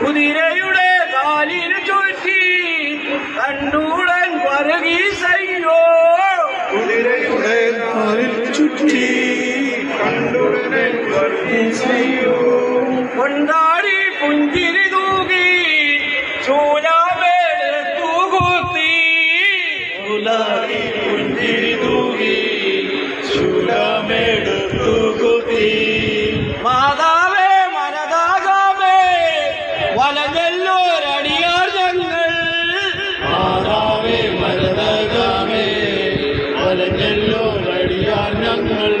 കുതിരയുടെ കാലിൽ ചുറ്റി കണ്ടൂടൻ പറകീസയോ കുതിരയുടെ കാലിൽ ചുറ്റി കണ്ടൂടൻ പറകീസയോ കൊണ്ടാടി പുഞ്ചിരി തൂകി ചൂലാമേട് തൂകുത്തി. ചൂലാടി പുഞ്ചിരി തൂകി ചൂലാമേട് തൂകുത്തി. பலதெல்லோர் அடியார் தங்கள். மாதாவே மருதகாமே பலதெல்லோர் அடியார் தங்கள்.